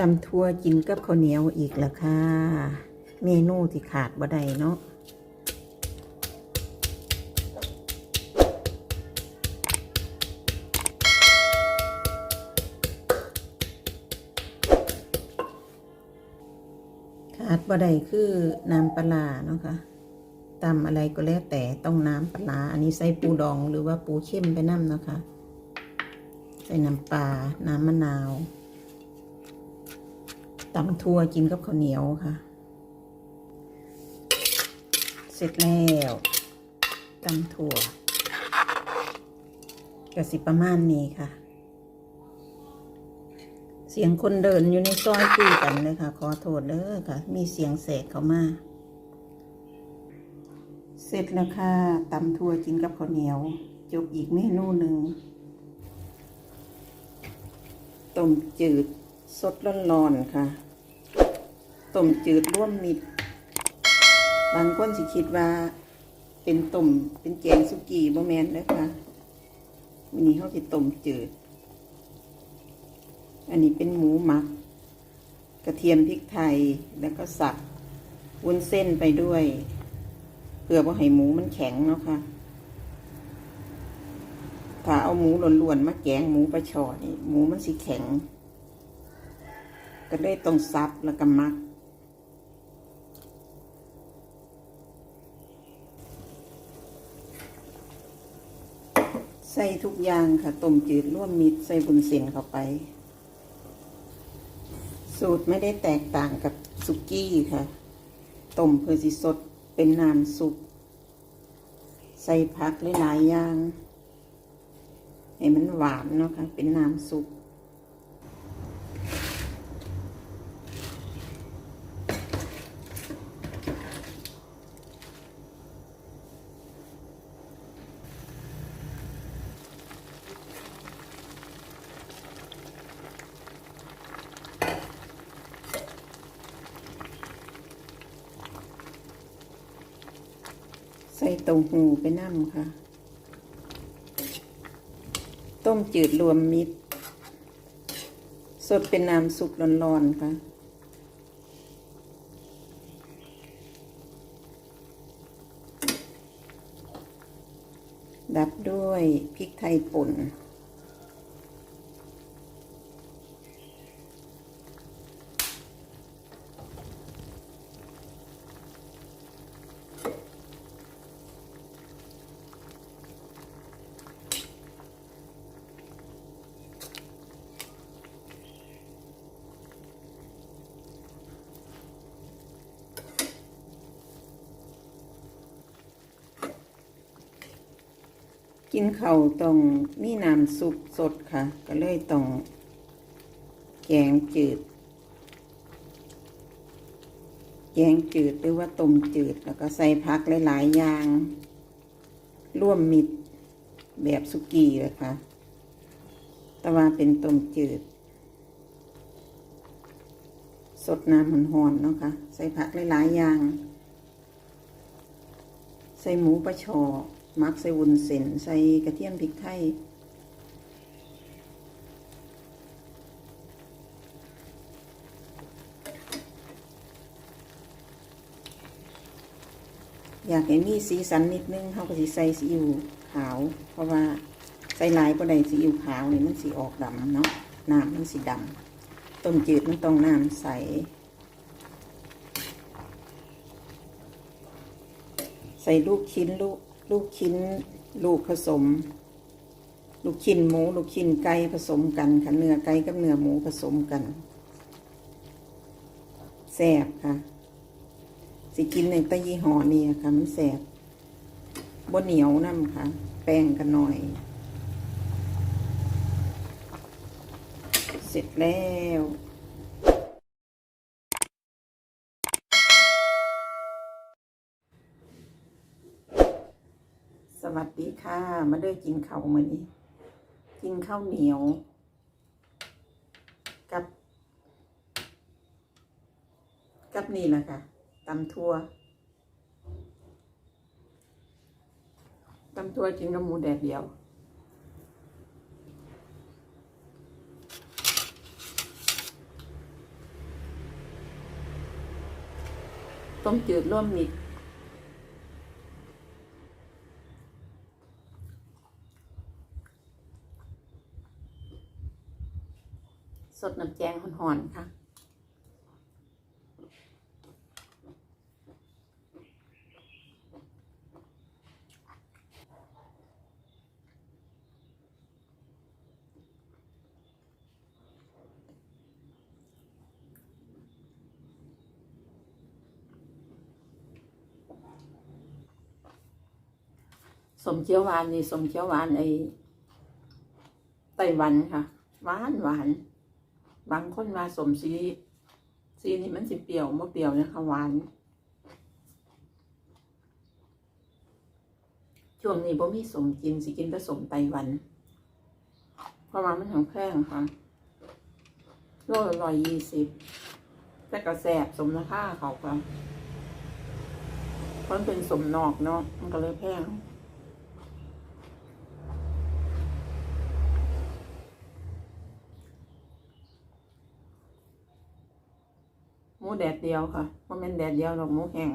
ตำทั่วกินกับข้าวเหนียวอีกแล้วค่ะ เมนูที่ขาดบ่ได้เนาะขาดบ่ได้คือน้ำปลาเนาะค่ะตำอะไรก็แล้วแต่ต้องน้ำปลาร้าอันนี้ใส่ปูดองหรือว่าปูเข้มไปน้ำเนาะค่ะใส่น้ำปลา น้ำมะนาว ตำทั่วกินกับข้าวเหนียวค่ะ เสร็จแล้วตำถั่วกระสิประมาณนี้ค่ะ เสียงคนเดินอยู่ในซอยคุยกันเลยค่ะ ขอโทษเด้อค่ะ มีเสียงเศษเข้ามา เสร็จแล้วค่ะตำทั่วกินกับข้าวเหนียว จบอีกเมนูหนึ่งต้มจืด สดร้อนๆค่ะต้มจืดร่วมมิตร บางคนสิคิดว่า เป็นต้มเป็นแกงสุกี้บ่แมนเด้อค่ะวันนี้เขาสิต้มจืด อันนี้เป็นหมูหมัก กระเทียมพริกไทยแล้วก็สับวุ้นเส้นไปด้วยเพื่อว่าให้หมูมันแข็งเนาะค่ะถ้าเอาหมูล้วนๆมาแกงหมูปลาช่อนี่หมูมันสิแข็ง ก็ได้ต้องซับแล้วก็มัก ใส่ทุกอย่างค่ะต้มจืดร่วมมิตรใส่บุญเส้นเข้าไป สูตรไม่ได้แตกต่างกับสุกี้ค่ะต้มเพื่อสิสดเป็นน้ำซุปใส่ผักหลายๆอย่างให้มันหวานเนาะค่ะเป็นน้ำซุป ใส่เต้าหู้ไปน้ำค่ะ ต้มจืดรวมมิตร สดเป็นน้ำซุปร้อนๆค่ะดับด้วยพริกไทยป่น กินเข้าต้องมีน้ำซุปสดค่ะ ก็เลยต้องแกงจืด แกงจืดหรือว่าต้มจืด แล้วก็ใส่ผักหลายๆอย่างร่วมมิตรแบบสุกี้เลยค่ะ แต่ว่าเป็นต้มจืด สดน้ำมันหอนๆเนาะค่ะ ใส่ผักหลายๆอย่าง ใส่หมูปลาชอ มักใส่วุ้นเส้นใส่กระเทียมพริกไทยอยากให้มีสีสันนิดนึงเขาก็สิใส่ซีอิ๊วขาว เพราะว่าใส่ลายก็ได้ซีอิ๊วขาวนี่มันสีออกดำเนาะน้ำมันสีดำต้มจืดมันต้องน้ำใสใส่ลูกชิ้นลูก ลูกชิ้น ลูกผสม ลูกชิ้นหมู ลูกชิ้นไก่ผสมกันค่ะเนื้อไก่กับเนื้อหมูผสมกันแซ่บค่ะ สิกินในตะยี่ห้อนี่ค่ะมันแซ่บบนเหนียวน้ำค่ะ แป้งกันหน่อย เสร็จแล้ว วัสดีค่ะ มาด้วยกินข้าวมื้อนี้ กินข้าวเหนียว กับ กับนี่แหละค่ะตำทั่วตำทั่วกินกับหมูแดดเดียวต้มจืดร่วมมิตร สดน้ำแกงห่อนๆค่ะสมเจียวหวานนี่สมเจียวหวานไอไต้หวันค่ะ หวานหวาน บางคนว่าสมซีซีนี่มันสิเปรี้ยวบ่เปรี้ยวนะคะหวาน ช่วงนี้บ่มีสมกินสิกินแต่สมไตหวัน เพราะว่ามันของแพงค่ะโลละร้อยยี่สิบแต่ก็แสบสมราคาเขาค่ะเพราะเป็นสมนอกเนาะมันก็เลยแพง แดดเดียวค่ะว่าแม่นแดดเดียวหรอกหมูแห้ง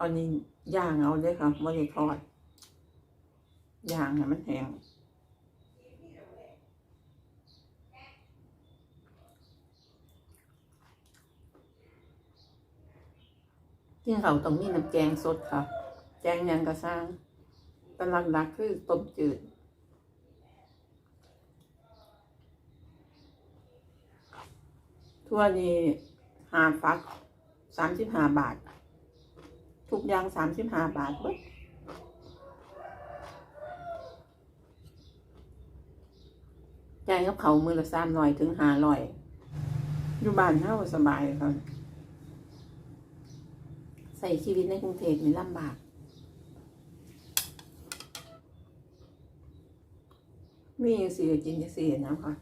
อันนี้ย่างเอาเลยค่ะไม่ได้ทอดย่างให้มันแห้งกินเขาต้องมีน้ำแกงสดค่ะ แกงยังกระซ้างแต่หลักๆคือต้มจืด ทั่วนี้หาฟักสามสิบห้าบาท ทุกอย่างสามสิบห้าบาทเบิดจ่ายกับเขามือละสามร้อยถึงหาร้อย อยู่บ้านเฮาสบายค่ะใส่ชีวิตในกรุงเทพนี่ลำบาก มีอย่สี่กินอย่างสี่นะคะ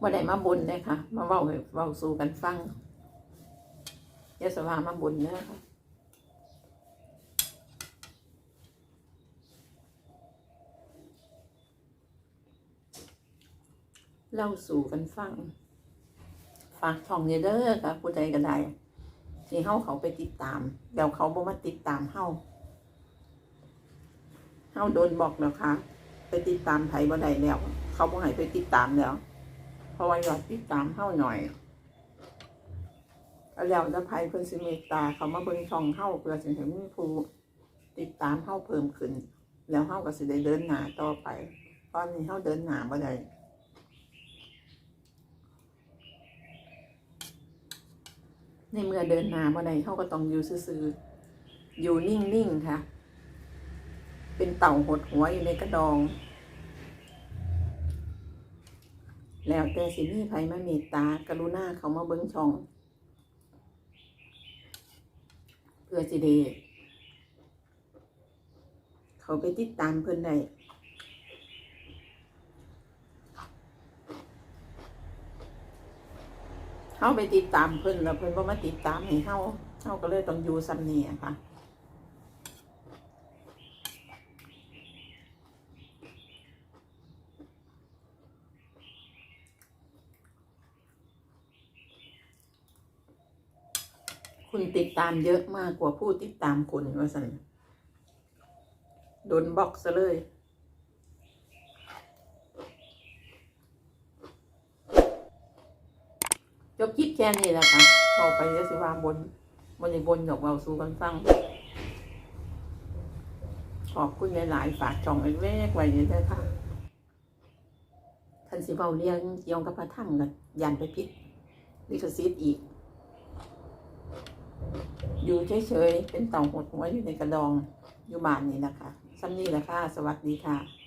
ว่าได้มาบุญเลยค่ะ มาเว้าเว้าสู่กันฟังยาสวามาบุญเด้อค่ะเล่าสู่กันฟัง ฝากช่องเนี่ยเด้อค่ะผู้ใดก็ได้ที่เฮาเขาไปติดตามแล้วเขาบ่มาติดตามเฮาเฮาโดนบอกแล้วค่ะ ไปติดตามไผบ่ได้แล้ว เขาบ่ให้ไปติดตามแล้ว เพราะว่าอยากติดตามเฮาหน่อยแล้วจะภัยเพิ่นสิเมตตาเขามาเบิ่งช่องเฮาเพื่อสิให้มีผู้ติดตามเฮาเพิ่มขึ้น แล้วเฮาก็สิได้เดินหน้าต่อไปตอนนี้เฮาเดินหน้าบ่ได้ในเมื่อเดินหน้าบ่ได้เฮาก็ต้องอยู่ซื่อๆอยู่นิ่งๆค่ะ เป็นเต่าหดหัวอยู่ในกระดอง แล้วแต่สิมีไผมาเมตตากรุณาเขามาเบิ้งช่อง เพื่อสิเดเขาไปติดตามเพิ่อนได้เฮาไปติดตามเพิ่อนแล้วเพิ่อนบ่มาติดตามให้เฮาเฮาก็เลยต้องอยู่ซ้ำนี่ค่ะ คุณ ติดตามเยอะมากกว่าผู้ติดตามคุณว่าสันโดนบล็อกซะเลย จบคลิปแค่นี้แหละค่ะเอาไปเยอะสิว่าบนบนในบนหยอกเราสู้กันฟัง ขอบคุณหลายๆฝากจองไว้แวกไว้เลยนะค่ะท่านสิเบาเรียงเกี่ยวกับพระธรรมกันยันไปพิษลิขสิทธิ์อีก อยู่เฉยๆเป็นเต่าหดหัวอยู่ในกระดองอยู่บ้านนี่นะคะซ้ำนี่แหละค่ะ สวัสดีค่ะ